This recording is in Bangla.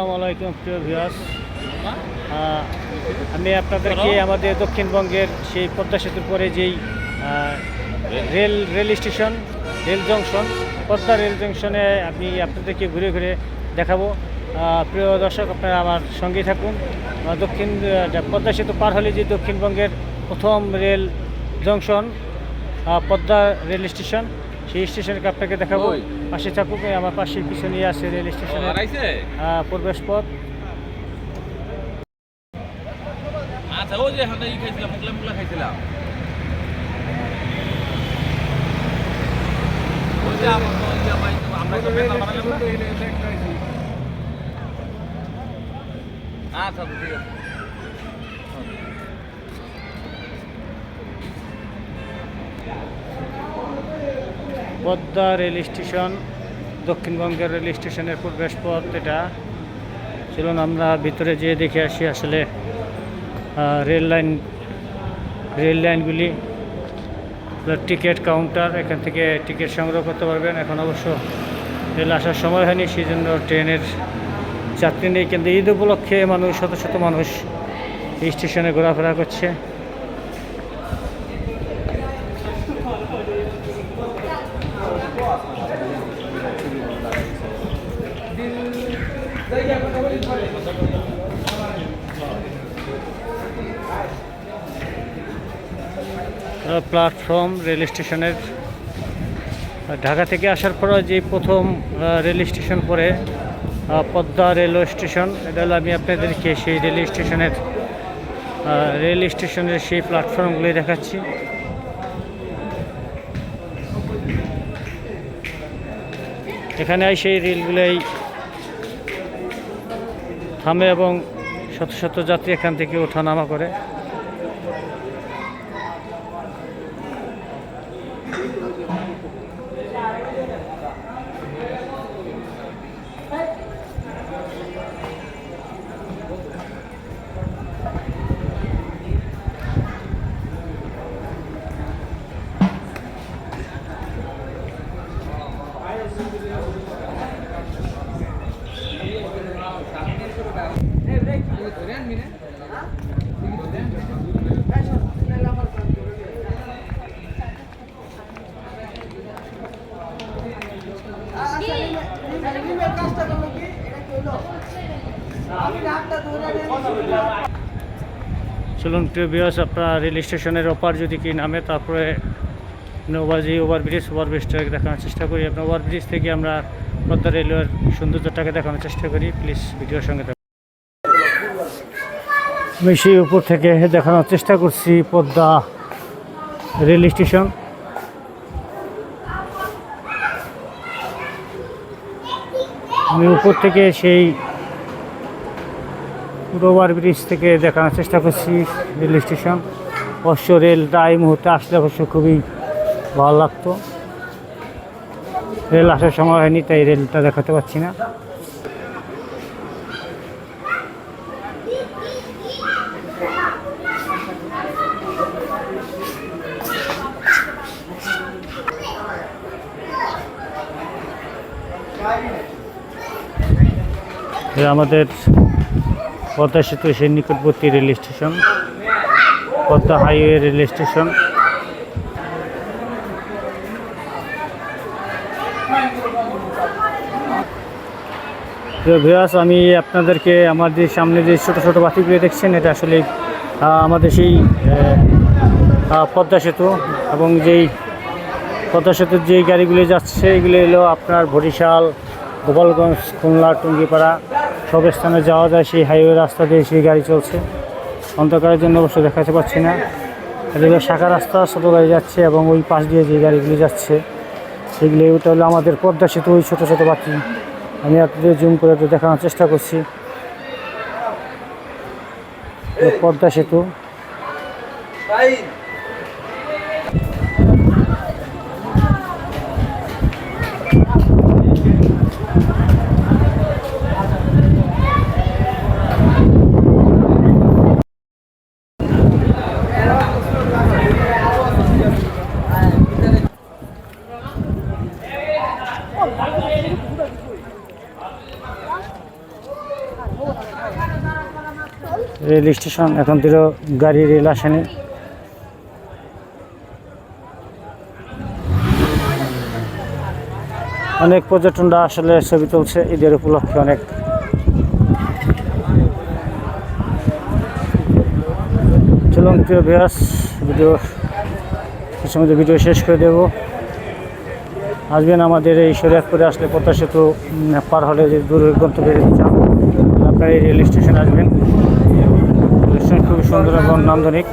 আসসালামু আলাইকুম প্রিয় ভিউয়ার্স আমি আপনাদেরকে আমাদের দক্ষিণবঙ্গের সেই পদ্মা সেতুর পরে যেই rail rail station rail junction Padma rail জংশনে আমি আপনাদেরকে ঘুরে ঘুরে দেখাবো। প্রিয় দর্শক আপনারা আমার সঙ্গেই থাকুন। দক্ষিণ পদ্মা সেতু পার হলে যে দক্ষিণবঙ্গের প্রথম rail junction Padma rail station সেই স্টেশনকে আপনাকে দেখাবো। পাশে থাকুক আমার পাশে পিছনে আছে রেল স্টেশনের প্রবেশ পথ। আচ্ছা ওই যে খাইছিলাম মুগলা মুগলা আচ্ছা ঠিক আছে। পদ্মা রেল স্টেশন, দক্ষিণবঙ্গের রেল স্টেশনের প্রবেশ পথ এটা। চলুন আমরা ভিতরে যেয়ে দেখে আসি আসলে রেল লাইন, রেল লাইনগুলি টিকিট কাউন্টার, এখান থেকে টিকিট সংগ্রহ করতে পারবেন। এখন অবশ্য রেল আসার সময় হয়নি সেই জন্য ট্রেনের যাত্রী নেই। কিন্তু ঈদ উপলক্ষে মানুষ, শত শত মানুষ এই স্টেশনে ঘোরাফেরা করছে। প্ল্যাটফর্ম রেল স্টেশনের ঢাকা থেকে আসার পর যে প্রথম রেল স্টেশন পরে পদ্মা রেলওয়ে স্টেশন এটা হলো আমি আপনাদেরকে সেই রেল স্টেশনের রেল স্টেশনের সেই প্ল্যাটফর্মগুলি দেখাচ্ছি। এখানে সেই রেলগুলোই থামে এবং শত শত যাত্রী এখান থেকে ওঠানামা করে। চলুন, প্রিয় বিয়স আপনার রেল স্টেশনের ওপার যদি কি নামে, তারপরে নৌবাজি ওভারব্রিজ ওভারব্রিজটাকে দেখানোর চেষ্টা করি আপনার ওভারব্রিজ থেকে আমরা পদ্মা রেলওয়ের সৌন্দর্যটাকে দেখানোর চেষ্টা করি প্লিজ ভিডিওর সঙ্গে। আমি সেই উপর থেকে দেখানোর চেষ্টা করছি পদ্মা রেল স্টেশন। আমি উপর থেকে সেই ওভার ব্রিজ থেকে দেখানোর চেষ্টা করছি রেল স্টেশন। অবশ্য রেলটা এই মুহূর্তে আসলে অবশ্য খুবই ভালো লাগতো। রেল আসার সময় হয়নি, তাই রেলটা দেখাতে পাচ্ছি না। এ আমাদের পদ্মা সেতু সেই নিকটবর্তী rail station, Padma highway rail station. তো ভিউয়ার্স, আমি আপনাদেরকে আমাদের সামনে যে ছোট ছোট বাতিগুলো দেখছেন, এটা আসলে আমাদের সেই পদ্মা সেতু এবং যেই পদ্মা সেতুর যেই গাড়িগুলি যাচ্ছে, এগুলো হলো আপনার বরিশাল গোপালগঞ্জ, খুলনা, টুঙ্গিপাড়া সব স্থানে যাওয়া যায়, সেই হাইওয়ে রাস্তা দিয়ে সেই গাড়ি চলছে। অন্ধকারের জন্য অবশ্য দেখাতে পাচ্ছি না। এদিকে শাখা রাস্তা, ছোটো গাড়ি যাচ্ছে এবং ওই পাশ দিয়ে যে গাড়িগুলি যাচ্ছে সেগুলি ওটা হলো আমাদের পদ্মা সেতু, ওই ছোটো ছোটো বাতি। আমি আপনাদের জুম করে একটু দেখানোর চেষ্টা করছি। পদ্মা সেতু। রেল স্টেশন, এখন দিল গাড়ি, রেল আসেনি। অনেক পর্যটনরা আসলে ছবি তুলছে, ঈদের উপলক্ষে অনেক। চলুন, প্রিয় ভিডিও কিছু মধ্যে ভিডিও শেষ করে দেবো। আসবেন আমাদের এই শরিয়াতপুরে আসলে পদ্মা সেতু পার হলে যে দূর গন্তব্যে যেতে চান, আপনার এই রেল স্টেশন আসবেন। রেল স্টেশন খুবই সুন্দর এবং নান্দনিক।